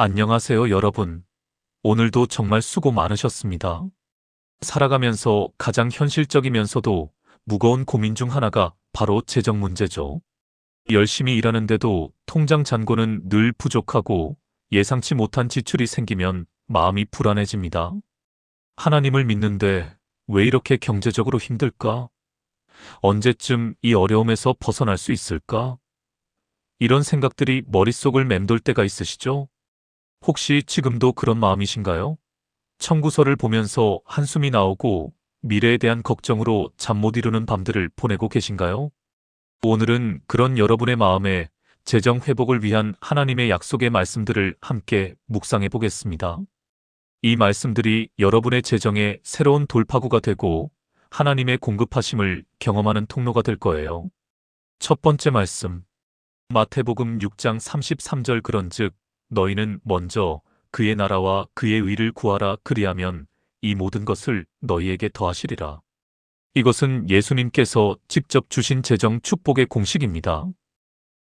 안녕하세요, 여러분. 오늘도 정말 수고 많으셨습니다. 살아가면서 가장 현실적이면서도 무거운 고민 중 하나가 바로 재정 문제죠. 열심히 일하는데도 통장 잔고는 늘 부족하고 예상치 못한 지출이 생기면 마음이 불안해집니다. 하나님을 믿는데 왜 이렇게 경제적으로 힘들까? 언제쯤 이 어려움에서 벗어날 수 있을까? 이런 생각들이 머릿속을 맴돌 때가 있으시죠? 혹시 지금도 그런 마음이신가요? 청구서를 보면서 한숨이 나오고 미래에 대한 걱정으로 잠 못 이루는 밤들을 보내고 계신가요? 오늘은 그런 여러분의 마음에 재정 회복을 위한 하나님의 약속의 말씀들을 함께 묵상해 보겠습니다. 이 말씀들이 여러분의 재정에 새로운 돌파구가 되고 하나님의 공급하심을 경험하는 통로가 될 거예요. 첫 번째 말씀. 마태복음 6장 33절 그런즉 너희는 먼저 그의 나라와 그의 의를 구하라 그리하면 이 모든 것을 너희에게 더하시리라. 이것은 예수님께서 직접 주신 재정 축복의 공식입니다.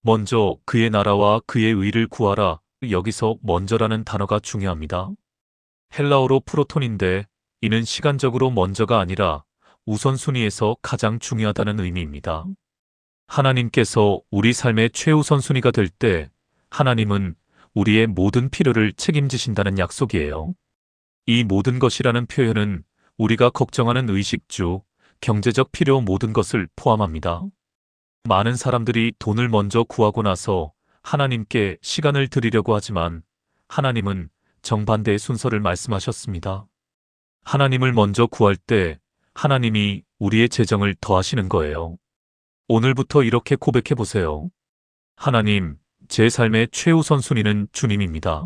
먼저 그의 나라와 그의 의를 구하라. 여기서 먼저라는 단어가 중요합니다. 헬라어로 프로톤인데 이는 시간적으로 먼저가 아니라 우선순위에서 가장 중요하다는 의미입니다. 하나님께서 우리 삶의 최우선순위가 될 때 하나님은 우리의 모든 필요를 책임지신다는 약속이에요. 이 모든 것이라는 표현은 우리가 걱정하는 의식주, 경제적 필요 모든 것을 포함합니다. 많은 사람들이 돈을 먼저 구하고 나서 하나님께 시간을 드리려고 하지만 하나님은 정반대의 순서를 말씀하셨습니다. 하나님을 먼저 구할 때 하나님이 우리의 재정을 더하시는 거예요. 오늘부터 이렇게 고백해 보세요. 하나님, 제 삶의 최우선 순위는 주님입니다.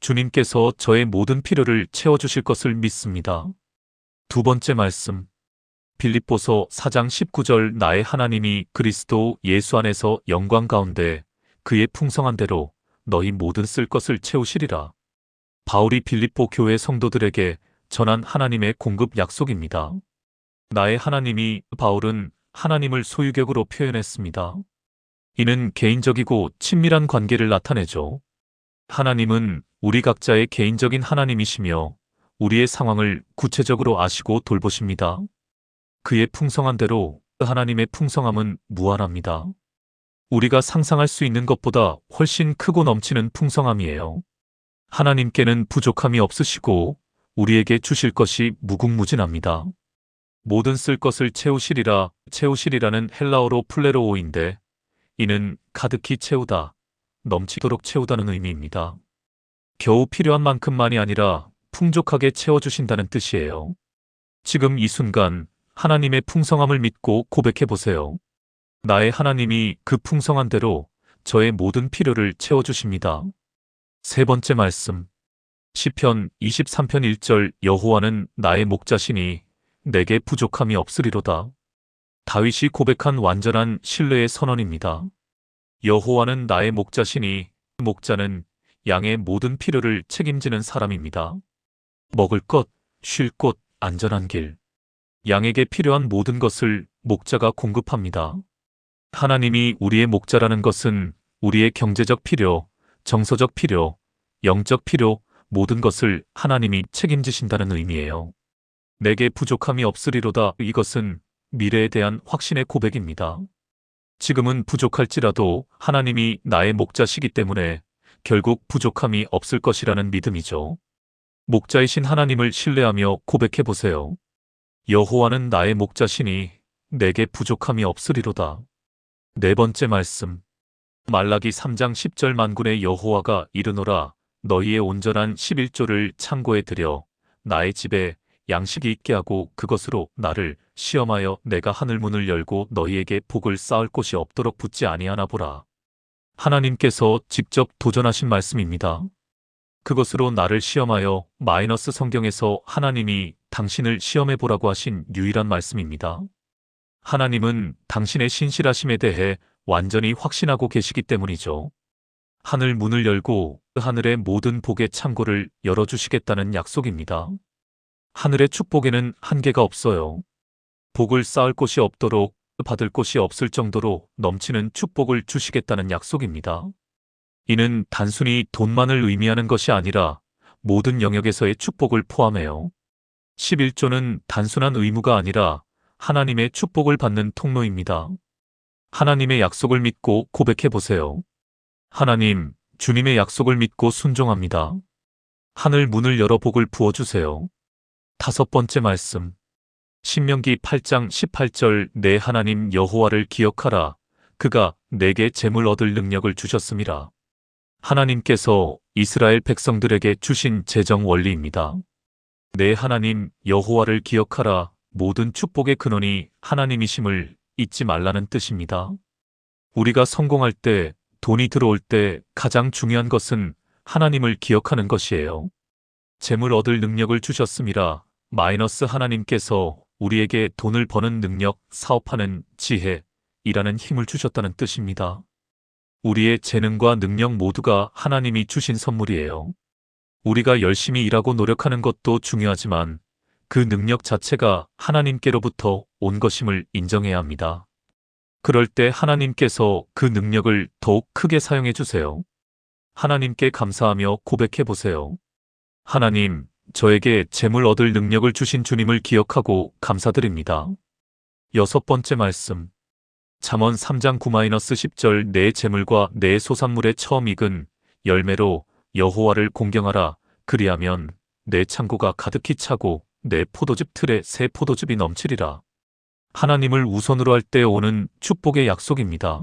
주님께서 저의 모든 필요를 채워주실 것을 믿습니다. 두 번째 말씀. 빌립보서 4장 19절 나의 하나님이 그리스도 예수 안에서 영광 가운데 그의 풍성한 대로 너희 모든 쓸 것을 채우시리라. 바울이 빌립보 교회 성도들에게 전한 하나님의 공급 약속입니다. 나의 하나님이 바울은 하나님을 소유격으로 표현했습니다. 이는 개인적이고 친밀한 관계를 나타내죠. 하나님은 우리 각자의 개인적인 하나님이시며 우리의 상황을 구체적으로 아시고 돌보십니다. 그의 풍성한 대로 하나님의 풍성함은 무한합니다. 우리가 상상할 수 있는 것보다 훨씬 크고 넘치는 풍성함이에요. 하나님께는 부족함이 없으시고 우리에게 주실 것이 무궁무진합니다. 모든 쓸 것을 채우시리라 채우시리라는 헬라어로 플레로오인데 이는 가득히 채우다, 넘치도록 채우다는 의미입니다. 겨우 필요한 만큼만이 아니라 풍족하게 채워주신다는 뜻이에요. 지금 이 순간 하나님의 풍성함을 믿고 고백해 보세요. 나의 하나님이 그 풍성한 대로 저의 모든 필요를 채워주십니다. 세 번째 말씀. 시편 23편 1절 여호와는 나의 목자시니 내게 부족함이 없으리로다. 다윗이 고백한 완전한 신뢰의 선언입니다. 여호와는 나의 목자시니 목자는 양의 모든 필요를 책임지는 사람입니다. 먹을 것, 쉴 곳, 안전한 길. 양에게 필요한 모든 것을 목자가 공급합니다. 하나님이 우리의 목자라는 것은 우리의 경제적 필요, 정서적 필요, 영적 필요, 모든 것을 하나님이 책임지신다는 의미예요. 내게 부족함이 없으리로다 이것은 미래에 대한 확신의 고백입니다. 지금은 부족할지라도 하나님이 나의 목자시기 때문에 결국 부족함이 없을 것이라는 믿음이죠. 목자이신 하나님을 신뢰하며 고백해 보세요. 여호와는 나의 목자시니 내게 부족함이 없으리로다. 네 번째 말씀. 말라기 3장 10절 만군의 여호와가 이르노라 너희의 온전한 11조를 창고에 들여 나의 집에 양식이 있게 하고 그것으로 나를 시험하여 내가 하늘 문을 열고 너희에게 복을 쌓을 곳이 없도록 붙지 아니하나 보라. 하나님께서 직접 도전하신 말씀입니다. 그것으로 나를 시험하여 마이너스 성경에서 하나님이 당신을 시험해 보라고 하신 유일한 말씀입니다. 하나님은 당신의 신실하심에 대해 완전히 확신하고 계시기 때문이죠. 하늘 문을 열고 그 하늘의 모든 복의 창고를 열어주시겠다는 약속입니다. 하늘의 축복에는 한계가 없어요. 복을 쌓을 곳이 없도록 받을 곳이 없을 정도로 넘치는 축복을 주시겠다는 약속입니다. 이는 단순히 돈만을 의미하는 것이 아니라 모든 영역에서의 축복을 포함해요. 11조는 단순한 의무가 아니라 하나님의 축복을 받는 통로입니다. 하나님의 약속을 믿고 고백해 보세요. 하나님, 주님의 약속을 믿고 순종합니다. 하늘 문을 열어 복을 부어주세요. 다섯 번째 말씀. 신명기 8장 18절 내 하나님 여호와를 기억하라. 그가 내게 재물 얻을 능력을 주셨음이라. 하나님께서 이스라엘 백성들에게 주신 재정 원리입니다. 내 하나님 여호와를 기억하라. 모든 축복의 근원이 하나님이심을 잊지 말라는 뜻입니다. 우리가 성공할 때, 돈이 들어올 때 가장 중요한 것은 하나님을 기억하는 것이에요. 재물 얻을 능력을 주셨음이라 마이너스 하나님께서 우리에게 돈을 버는 능력, 사업하는 지혜, 일하는 힘을 주셨다는 뜻입니다. 우리의 재능과 능력 모두가 하나님이 주신 선물이에요. 우리가 열심히 일하고 노력하는 것도 중요하지만 그 능력 자체가 하나님께로부터 온 것임을 인정해야 합니다. 그럴 때 하나님께서 그 능력을 더욱 크게 사용해 주세요. 하나님께 감사하며 고백해 보세요. 하나님, 저에게 재물 얻을 능력을 주신 주님을 기억하고 감사드립니다. 여섯 번째 말씀. 잠언 3장 9-10절 내 재물과 내 소산물의 처음 익은 열매로 여호와를 공경하라. 그리하면 내 창고가 가득히 차고 내 포도즙 틀에 새 포도즙이 넘치리라. 하나님을 우선으로 할 때 오는 축복의 약속입니다.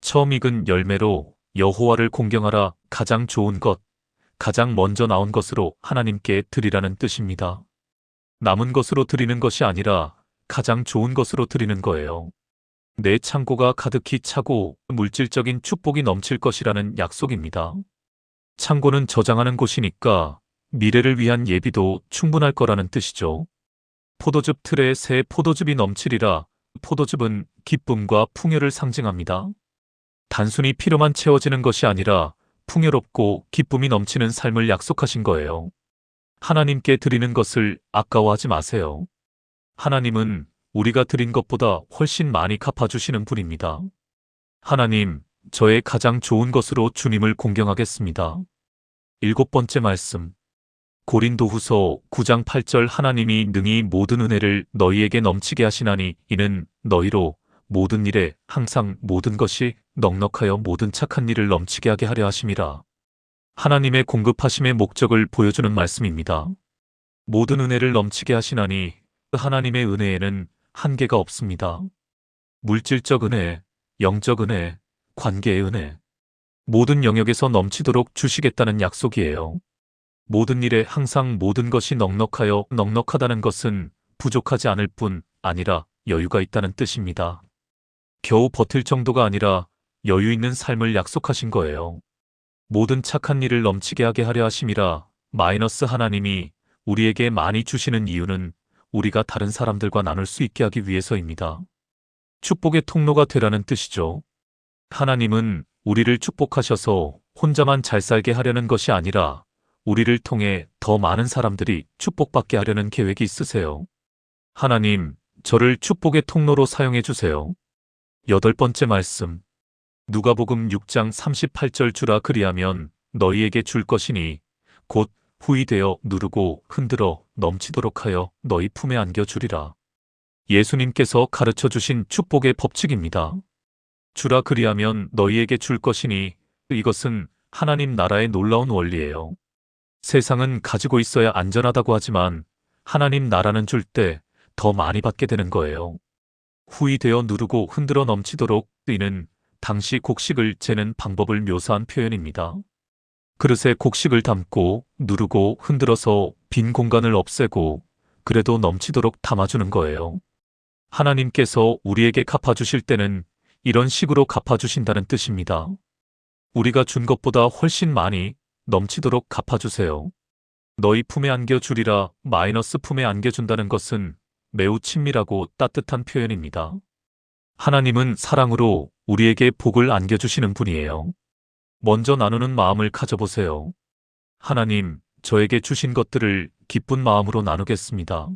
처음 익은 열매로 여호와를 공경하라 가장 좋은 것, 가장 먼저 나온 것으로 하나님께 드리라는 뜻입니다. 남은 것으로 드리는 것이 아니라 가장 좋은 것으로 드리는 거예요. 내 창고가 가득히 차고 물질적인 축복이 넘칠 것이라는 약속입니다. 창고는 저장하는 곳이니까 미래를 위한 예비도 충분할 거라는 뜻이죠. 포도즙 틀에 새 포도즙이 넘치리라 포도즙은 기쁨과 풍요를 상징합니다. 단순히 피로만 채워지는 것이 아니라 풍요롭고 기쁨이 넘치는 삶을 약속하신 거예요. 하나님께 드리는 것을 아까워하지 마세요. 하나님은 우리가 드린 것보다 훨씬 많이 갚아주시는 분입니다. 하나님, 저의 가장 좋은 것으로 주님을 공경하겠습니다. 일곱 번째 말씀. 고린도 후서 9장 8절 하나님이 능히 모든 은혜를 너희에게 넘치게 하시나니 이는 너희로 모든 일에 항상 모든 것이 넉넉하여 모든 착한 일을 넘치게 하게 하려 하심이라. 하나님의 공급하심의 목적을 보여주는 말씀입니다. 모든 은혜를 넘치게 하시나니 하나님의 은혜에는 한계가 없습니다. 물질적 은혜, 영적 은혜, 관계의 은혜, 모든 영역에서 넘치도록 주시겠다는 약속이에요. 모든 일에 항상 모든 것이 넉넉하여 넉넉하다는 것은 부족하지 않을 뿐 아니라 여유가 있다는 뜻입니다. 겨우 버틸 정도가 아니라 여유 있는 삶을 약속하신 거예요. 모든 착한 일을 넘치게 하게 하려 하심이라 마이너스 하나님이 우리에게 많이 주시는 이유는 우리가 다른 사람들과 나눌 수 있게 하기 위해서입니다. 축복의 통로가 되라는 뜻이죠. 하나님은 우리를 축복하셔서 혼자만 잘 살게 하려는 것이 아니라 우리를 통해 더 많은 사람들이 축복받게 하려는 계획이 있으세요. 하나님, 저를 축복의 통로로 사용해 주세요. 여덟 번째 말씀. 누가복음 6장 38절 주라 그리하면 너희에게 줄 것이니 곧 후이되어 누르고 흔들어 넘치도록 하여 너희 품에 안겨 주리라. 예수님께서 가르쳐 주신 축복의 법칙입니다. 주라 그리하면 너희에게 줄 것이니 이것은 하나님 나라의 놀라운 원리예요. 세상은 가지고 있어야 안전하다고 하지만 하나님 나라는 줄 때 더 많이 받게 되는 거예요. 후이 되어 누르고 흔들어 넘치도록 이는 당시 곡식을 재는 방법을 묘사한 표현입니다. 그릇에 곡식을 담고 누르고 흔들어서 빈 공간을 없애고 그래도 넘치도록 담아주는 거예요. 하나님께서 우리에게 갚아주실 때는 이런 식으로 갚아주신다는 뜻입니다. 우리가 준 것보다 훨씬 많이 넘치도록 갚아주세요. 너희 품에 안겨주리라 마이너스 품에 안겨준다는 것은 매우 친밀하고 따뜻한 표현입니다. 하나님은 사랑으로 우리에게 복을 안겨주시는 분이에요. 먼저 나누는 마음을 가져보세요. 하나님, 저에게 주신 것들을 기쁜 마음으로 나누겠습니다.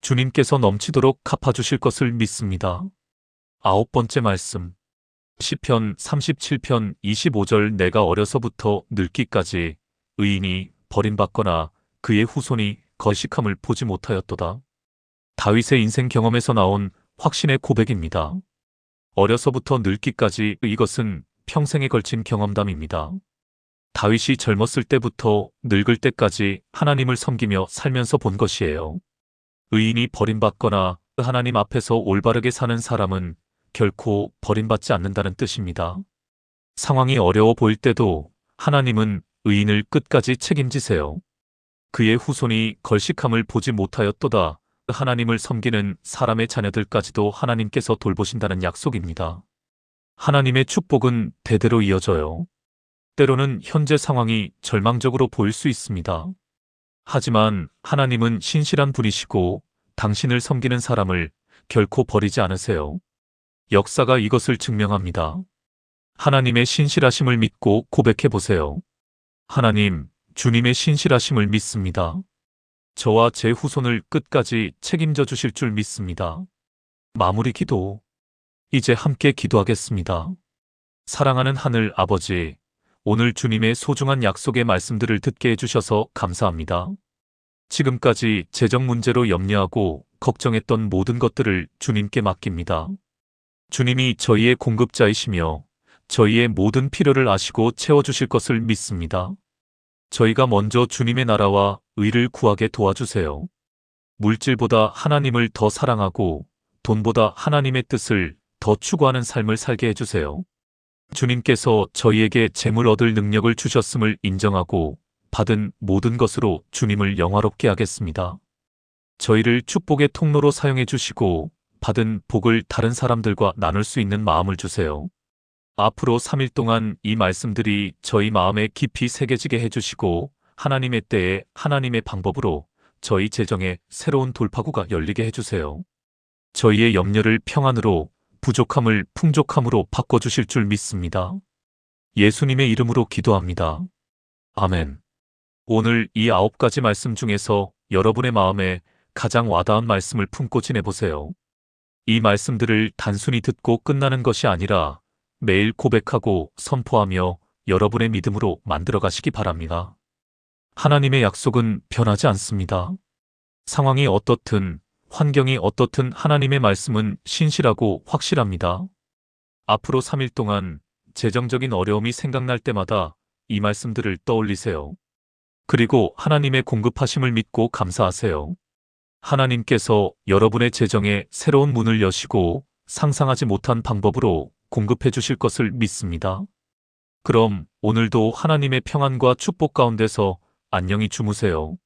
주님께서 넘치도록 갚아주실 것을 믿습니다. 아홉 번째 말씀. 시편 37편 25절 내가 어려서부터 늙기까지 의인이 버림받거나 그의 후손이 거식함을 보지 못하였도다. 다윗의 인생 경험에서 나온 확신의 고백입니다. 어려서부터 늙기까지 이것은 평생에 걸친 경험담입니다. 다윗이 젊었을 때부터 늙을 때까지 하나님을 섬기며 살면서 본 것이에요. 의인이 버림받거나 하나님 앞에서 올바르게 사는 사람은 결코 버림받지 않는다는 뜻입니다. 상황이 어려워 보일 때도 하나님은 의인을 끝까지 책임지세요. 그의 후손이 걸식함을 보지 못하였도다. 하나님을 섬기는 사람의 자녀들까지도 하나님께서 돌보신다는 약속입니다. 하나님의 축복은 대대로 이어져요. 때로는 현재 상황이 절망적으로 보일 수 있습니다. 하지만 하나님은 신실한 분이시고 당신을 섬기는 사람을 결코 버리지 않으세요. 역사가 이것을 증명합니다. 하나님의 신실하심을 믿고 고백해 보세요. 하나님, 주님의 신실하심을 믿습니다. 저와 제 후손을 끝까지 책임져 주실 줄 믿습니다. 마무리 기도. 이제 함께 기도하겠습니다. 사랑하는 하늘 아버지, 오늘 주님의 소중한 약속의 말씀들을 듣게 해주셔서 감사합니다. 지금까지 재정 문제로 염려하고 걱정했던 모든 것들을 주님께 맡깁니다. 주님이 저희의 공급자이시며 저희의 모든 필요를 아시고 채워주실 것을 믿습니다. 저희가 먼저 주님의 나라와 의를 구하게 도와주세요. 물질보다 하나님을 더 사랑하고 돈보다 하나님의 뜻을 더 추구하는 삶을 살게 해주세요. 주님께서 저희에게 재물 얻을 능력을 주셨음을 인정하고 받은 모든 것으로 주님을 영화롭게 하겠습니다. 저희를 축복의 통로로 사용해 주시고 받은 복을 다른 사람들과 나눌 수 있는 마음을 주세요. 앞으로 3일 동안 이 말씀들이 저희 마음에 깊이 새겨지게 해주시고 하나님의 때에 하나님의 방법으로 저희 재정에 새로운 돌파구가 열리게 해주세요. 저희의 염려를 평안으로 부족함을 풍족함으로 바꿔주실 줄 믿습니다. 예수님의 이름으로 기도합니다. 아멘. 오늘 이 아홉 가지 말씀 중에서 여러분의 마음에 가장 와닿은 말씀을 품고 지내보세요. 이 말씀들을 단순히 듣고 끝나는 것이 아니라 매일 고백하고 선포하며 여러분의 믿음으로 만들어 가시기 바랍니다. 하나님의 약속은 변하지 않습니다. 상황이 어떻든 환경이 어떻든 하나님의 말씀은 신실하고 확실합니다. 앞으로 3일 동안 재정적인 어려움이 생각날 때마다 이 말씀들을 떠올리세요. 그리고 하나님의 공급하심을 믿고 감사하세요. 하나님께서 여러분의 재정에 새로운 문을 여시고 상상하지 못한 방법으로 공급해 주실 것을 믿습니다. 그럼 오늘도 하나님의 평안과 축복 가운데서 안녕히 주무세요.